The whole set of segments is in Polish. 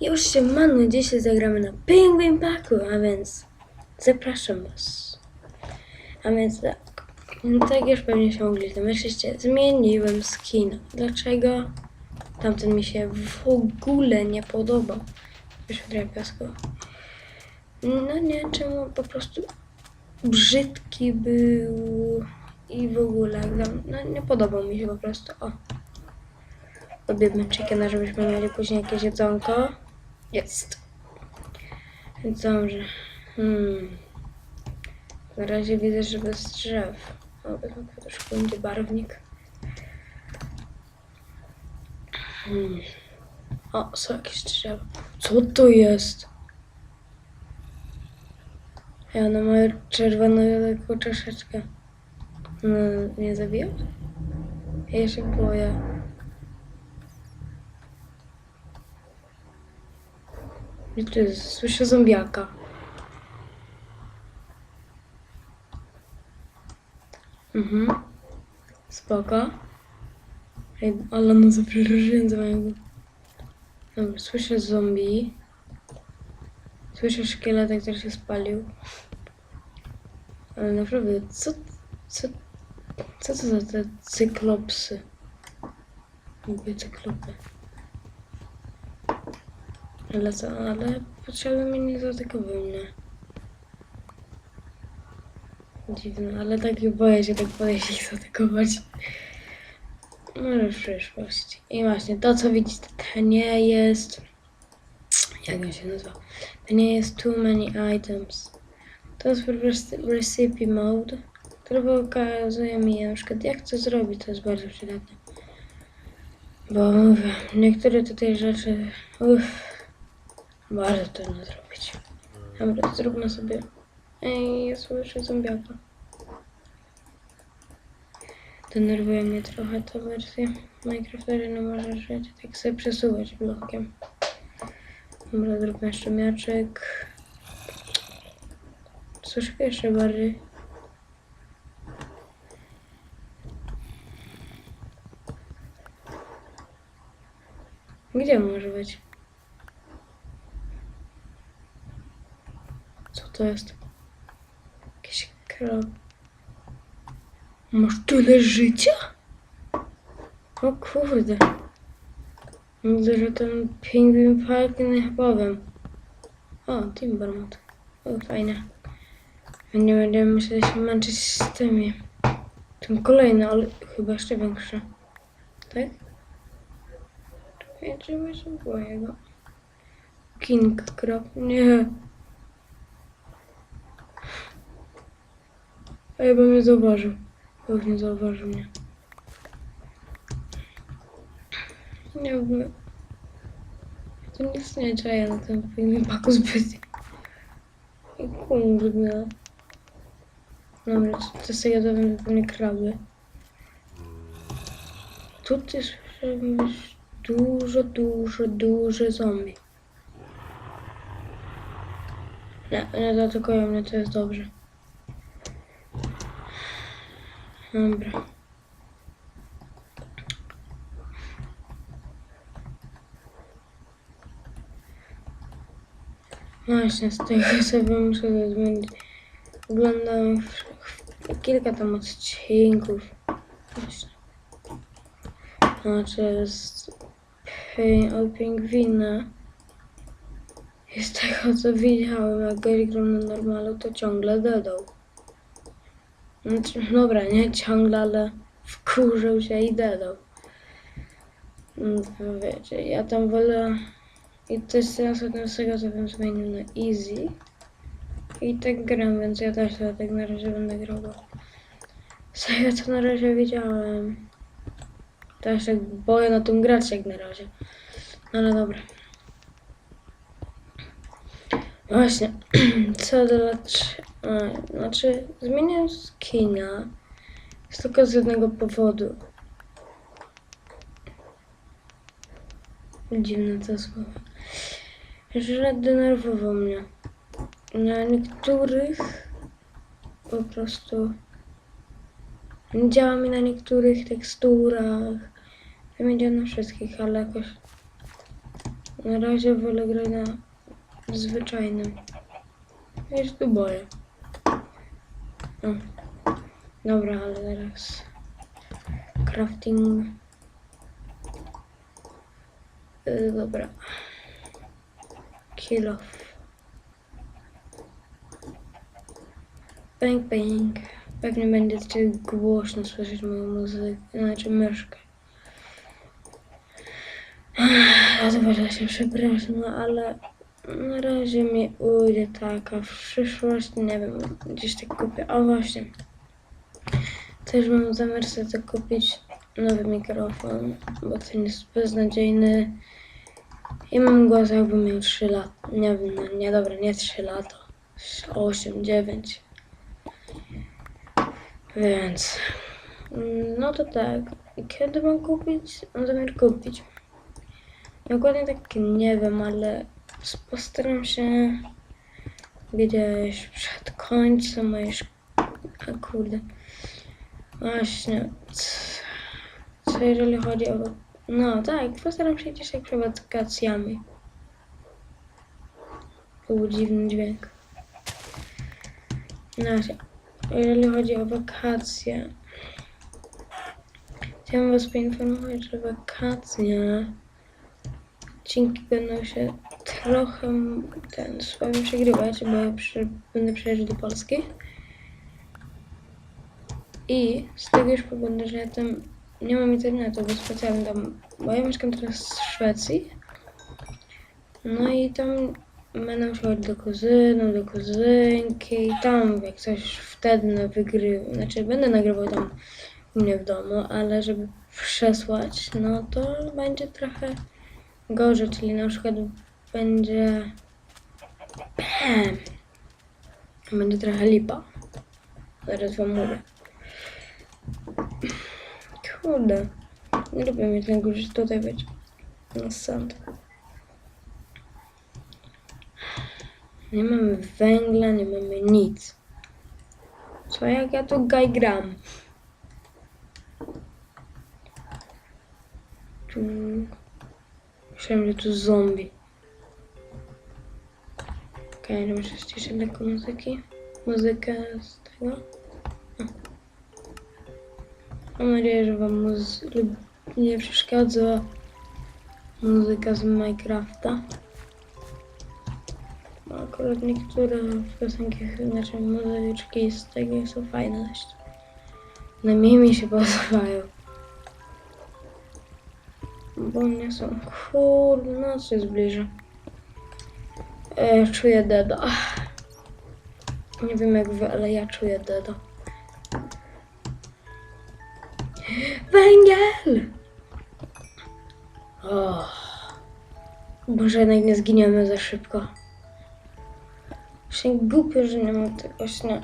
Już się manu, dzisiaj zagramy na Penguin Parku, a więc zapraszam was. A więc tak, tak już pewnie się mogli domyślić, zmieniłem skina. Dlaczego? Tamten mi się w ogóle nie podoba. Już w piasku. No nie, czemu po prostu brzydki był i w ogóle, no nie podobał mi się po prostu, o. Odbierzmy chickena, żebyśmy mieli później jakieś jedzonko. Jest. Więc dobrze. Hmm. Na razie widzę, że bez drzew. O, wezmę troszkę będzie barwnik. Hmm. O, są jakieś drzewa. Co to jest? Ja ona ma czerwoną taką czaszeczkę. No, nie zabija? Ja się boję. Jest, słyszę zombiaka. Mhm. Spoko. Ej, ale no zaprzeżyłem do mojego. Dobra, słyszę zombie. Słyszę szkieletek, który się spalił. Ale naprawdę, co, co, co to za te cyklopsy? Lubię cyklopy. Ale co, ale potrzeby mnie nie zaatakowały mnie. Dziwne, ale tak boję się tak podejść ich zaatakować. Może w przyszłości. I właśnie, to co widzicie, to nie jest... Jak on się nazywa? To nie jest too many items. To jest po prostu recipe mode, który pokazuje mi na przykład jak to zrobić, to jest bardzo przydatne. Bo mówię, niektóre tutaj rzeczy, uff, bardzo trudno zrobić. Dobra, zróbmy sobie. Ej, ja słyszę zombiaka. Denerwuje mnie trochę ta wersja Minecrafta, że nie może żyć, tak sobie przesuwać blokiem. Dobra, zróbmy jeszcze miaczek. Troszkę jeszcze bardziej. Gdzie może być? Co to jest? Jakiś krab. Masz tyle życia? O kurde. Widzę, że ten pingwin park nie powiem. O, Timbermont. O, fajnie. Nie będziemy musieli się męczyć z tymi. Ten kolejny, ale chyba jeszcze większy. Tak? Czekaj, czy mi się boję go. King Crab. Nie. A ja bym nie zauważył. Już nie zauważył mnie. Nie wiem. To nic nie czaję na tym filmie paku zbyt. I kurde. Dobra, to sobie jadłem zupełnie kraby. Tutaj słyszę już dużo, dużo, dużo zombie. Nie, nie zaatakują mnie, to jest dobrze. Dobra. Właśnie, z tego sobie muszę zmienić. Oglądałem kilka tam odcinków. Właśnie. Znaczy z o pingwina. I z tego co widziałem, jak Gary grał na normalu, to ciągle dodał. Znaczy, dobra, nie ciągle, ale wkurzył się i dodał. Mm, to Wiecie, ja tam wolę... I też sens od co bym zmienił na easy. I tak gram, więc ja też sobie tak na razie będę grał. bo Z tego co na razie widziałem. Też tak boję na tym grać jak na razie. No ale dobra. Właśnie, co do. Znaczy, zmieniłem skina. Jest tylko z jednego powodu. Dziwne to słowo. Że denerwował mnie. Na niektórych po prostu nie działa mi na niektórych teksturach. Nie działa na wszystkich, ale jakoś Na razie wolę grać na zwyczajnym. Ja się tu boję. O. Dobra, ale teraz crafting. Y, dobra. Kill off. Bang bang. Pewnie będziecie głośno słyszeć moją muzykę, znaczy myszkę. Ja to się przepraszam, no ale na razie mi ujdzie taka w przyszłości, nie wiem, gdzieś tak kupię. O właśnie. Też mam zamiar sobie kupić nowy mikrofon, bo ten jest beznadziejny. I mam głos jakbym miał 3 lata. Nie wiem, no nie dobra, nie 3 lata. 8, 9. Więc. No to tak. Kiedy mam kupić? Mam zamiar kupić. Dokładnie tak nie wiem, ale postaram się gdzieś przed końcem mojej szkoły. Kurde. Właśnie. Co jeżeli chodzi o. No tak, postaram się gdzieś jak przed wakacjami. Był dziwny dźwięk. Znaczy, jeżeli chodzi o wakacje, chciałam Was poinformować, że wakacje odcinki będą się trochę ten słabo przegrywać, bo przy, będę przyjeżdżać do Polski. I z tego już powodu, że ja tam nie mam internetu, bo specjalnie tam, bo ja mieszkam teraz w Szwecji. No i tam będę iść do kuzynów, do kuzynki i tam jak coś wtedy wygrywa, znaczy będę nagrywał tam u mnie w domu, ale żeby przesłać, no to będzie trochę gorzej, czyli na przykład będzie będzie trochę lipa. Zaraz wam mówię. Kurde. Nie lubię mieć na górze tutaj być. Na sąd. Nie mamy węgla, nie mamy nic. Co jak ja tu gaj gram? Tu... Myślałem, że tu zombie. Okej, okay, muszę ściszyć lekko muzyki. Muzykę z tego. Mam nadzieję, że wam nie przeszkadza muzyka z Minecrafta. Bo akurat niektóre piosenki, znaczy muzyczki z tego są fajne dość. Najmniej mi się podobają. Bo nie są. Kurde, noc się zbliża. E, czuję deda. Nie wiem jak wy, ale ja czuję deda. Węgiel! O. Może jednak nie zginiemy za szybko. Właśnie głupio, że nie mam tego właśnie...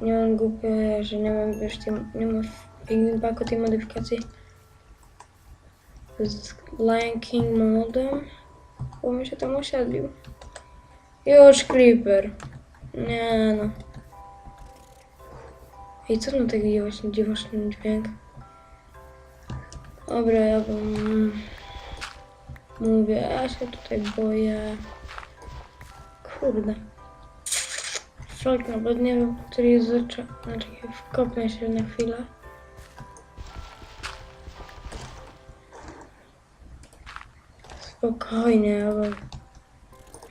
Nie mam głupio, że nie mam już tej, nie ma w Penguin Packu tej modyfikacji z Lion King modem, bo mi się tam osiedlił. Już Creeper. Nie no. I co na taki właśnie dziwaczny dźwięk? Dobra, ja bym... Mówię, ja się tutaj boję. Kurde. Szok, nawet nie wiem, który jest zaczę... Znaczy, wkopnę się na chwilę. Spokojnie, bo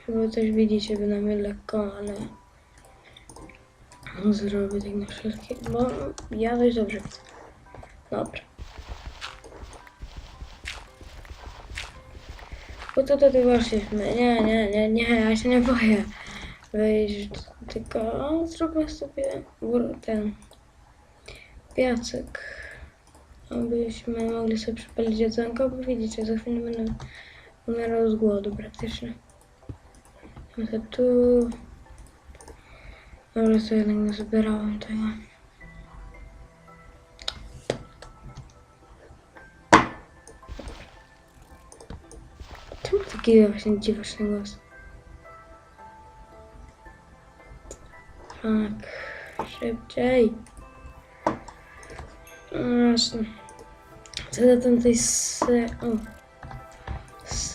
chyba coś widzicie bynajmniej lekko, ale zrobię tak na wszelkie, bo ja dość dobrze widzę. Dobra. Bo to tutaj weszliśmy. Nie, nie, nie, nie, ja się nie boję wyjść, tylko zróbmy sobie ten piasek, abyśmy mogli sobie przypalić jedzonko, bo widzicie, za chwilę będę umierał z głodu praktycznie. No to tu... Dobra, to jednak nie zbierałem tego. Czemu taki właśnie dziwaczny głos? Tak, szybciej. No Właśnie. Co do tamtej se... O.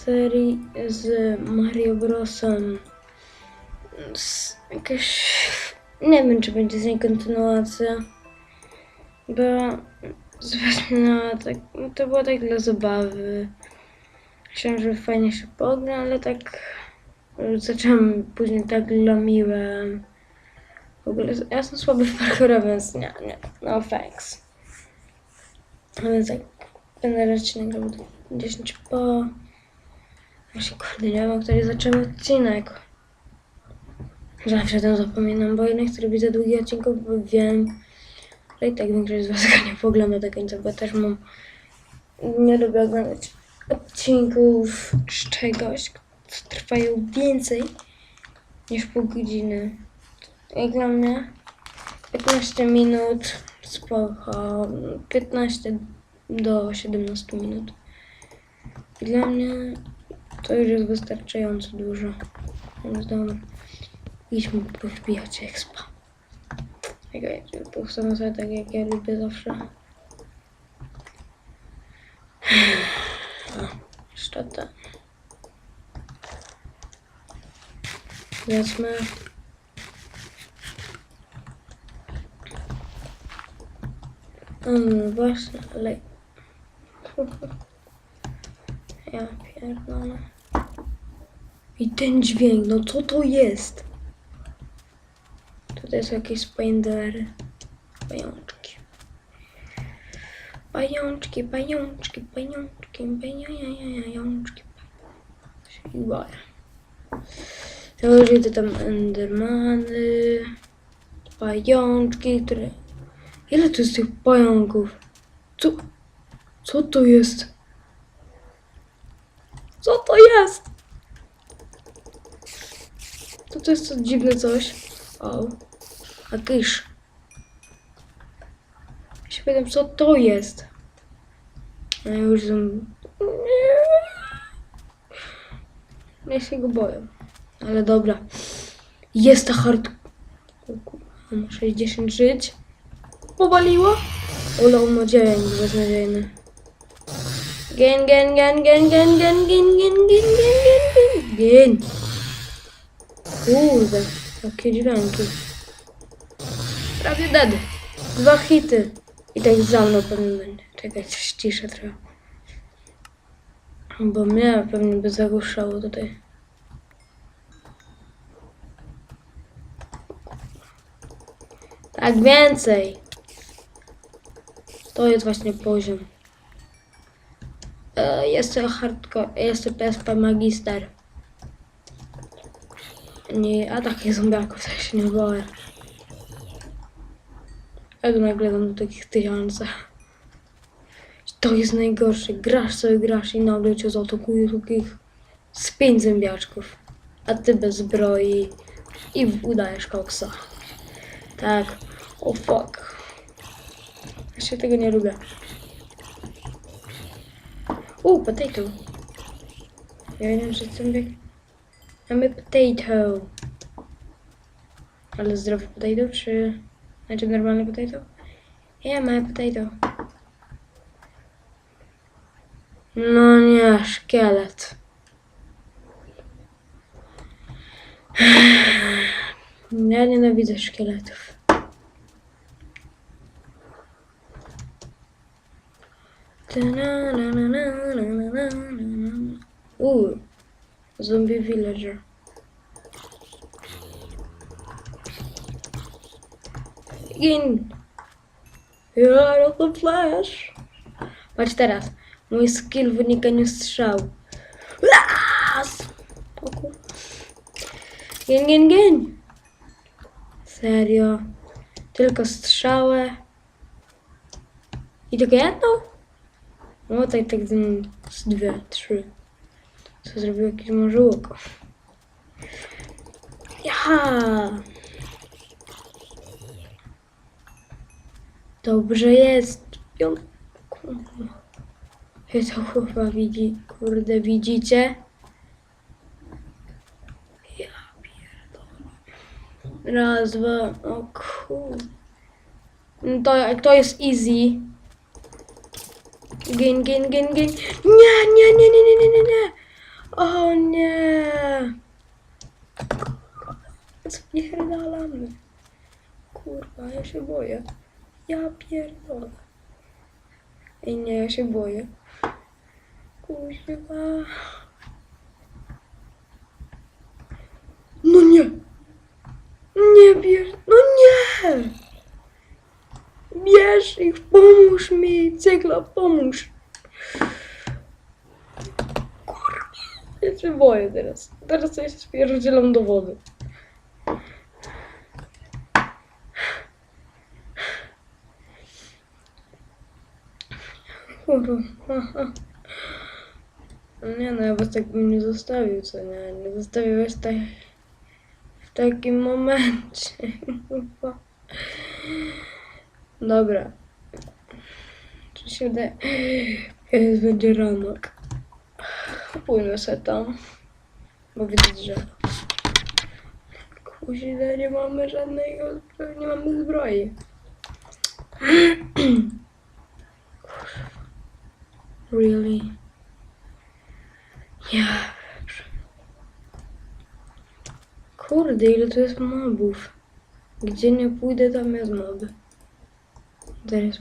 serii z Mario Brosem. Z jakaś... Nie wiem, czy będzie z niej kontynuacja. Bo na tak, no to było tak dla zabawy. Chciałem, żeby fajnie się pogra, ale tak zacząłem później tak dla miłe. W ogóle ja jestem słaby w parkourze, więc nie, nie, no thanks. A więc tak, będę raczej nagrał 10 po... Właśnie kurde, nie wiem, o której zacząłem odcinek. Zawsze to zapominam, bo jednak robić za długi odcinków, bo wiem, że i tak większość z was nie pogląda do końca, bo też mam... Nie lubię oglądać odcinków z czegoś, co trwają więcej niż pół godziny. Jak dla mnie 15 minut, spoko, 15 do 17 minut. Dla mnie to już jest wystarczająco dużo. Więc dobra, idźmy powbijać expa. Okay, powstaną sobie tak jak ja lubię zawsze. O, jeszcze ten. Wezmę. No właśnie, ale... Ja pierdolę. I ten dźwięk, no co to jest? Tutaj są jakieś spindery. Pajączki. Pajączki, pajączki, pajączki, pajączki. I boję. Już widzę tam endermany, pajączki, które... Ile tu jest tych pająków? Co? Co to jest? Co to jest? Co to jest to dziwne coś? O, a kysz. Ja się pytam, co to jest? A ja już jestem... Ja się go boję. Ale dobra. Jest ta hard... O kurwa, Mam 60 żyć. Powaliło? Ale on ma dzień beznadziejny. Gen, gen, gen, gen, gen, gen, gen, gen, gen, gen, gen, gen, gen. Kurde, jakie dźwięki. Prawie dead. Dwa hity. I tak za mną pewnie będzie. Czekaj, ściszę trochę. Bo mnie pewnie by zagłuszało tutaj. Tak więcej. To jest właśnie poziom. E, jest to hardcore, jest to PSP Magister. Nie, a takich zombiaków też się nie boję. Ja tu nagle do takich tysiące. To jest najgorsze. Grasz sobie, grasz i nagle cię zaatakuje takich z pięć zębiaczków. A ty bez zbroi i udajesz koksa. Tak. O oh, fuck. Ja się tego nie lubię. O, potato. Ja wiem, że zombie... Mamy potato. Ale zdrowy potato, czy... Znaczy normalny potato? Ja mam potato. No nie, szkielet. Ja nienawidzę szkieletów. Uuu, zombie villager. In. You're the flash. Patrz teraz. Mój skill w unikaniu strzału. Las! Gin, gin, gin. Serio. Tylko strzałę. I tylko jedną? No tak, tak z dwie, trzy. Co zrobił jakieś może oko. Ja. Dobrze jest. Wy to chyba widzi, kurde, widzicie? Ja pierdolę. Raz, dwa, o kurde. No To, to jest easy. Gin, gin, gin, gin. Nie, nie, nie, nie, nie, nie, nie, o nie! Co nie? Kurwa, ja się boję. Ja pierdolę. Ej, nie, ja się boję. Kuźwa. No nie! Nie bierz, no nie! Bierz ich, pomóż mi, cegla, pomóż! Się boję teraz. Teraz to ja się spierdzielam do wody. Nie no, ja was tak bym nie zostawił, co nie? Nie zostawiłeś tak w takim momencie. Dobra. Czy się wydaje? Jest, będzie ranek. Pójdę se tam. Bo widzę drzewo. Kuzina, nie mamy żadnego, nie mamy zbroi. Really? Ja. Kurde, ile tu jest mobów. Gdzie nie pójdę, tam jest moby. Teraz